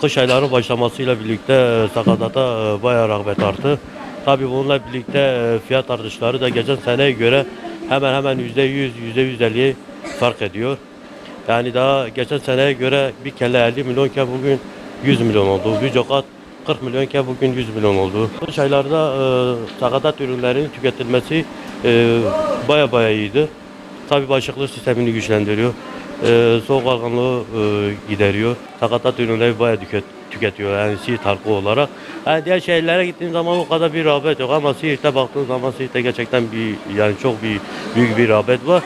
Kış ayları başlamasıyla birlikte e, sakatata e, bayağı rağbet arttı. Tabii bununla birlikte e, fiyat artışları da geçen seneye göre hemen hemen %100, %150 fark ediyor. Yani daha geçen seneye göre bir kelle 50 milyonken bugün 100 milyon oldu. Bir cokat 40 milyonken bugün 100 milyon oldu. Kış aylarda e, sakatat ürünlerinin tüketilmesi e, baya baya iyiydi. Tabii bağışıklık sistemini güçlendiriyor. E, soğuk algınlığı e, gideriyor. Sakatat ürünleri baya tüket, tüketiyor yani Siirt halkı olarak. Yani diğer şehirlere gittiğin zaman o kadar bir rağbet yok ama Siirt'e baktığın zaman Siirt'te gerçekten bir yani çok bir büyük bir rağbet var.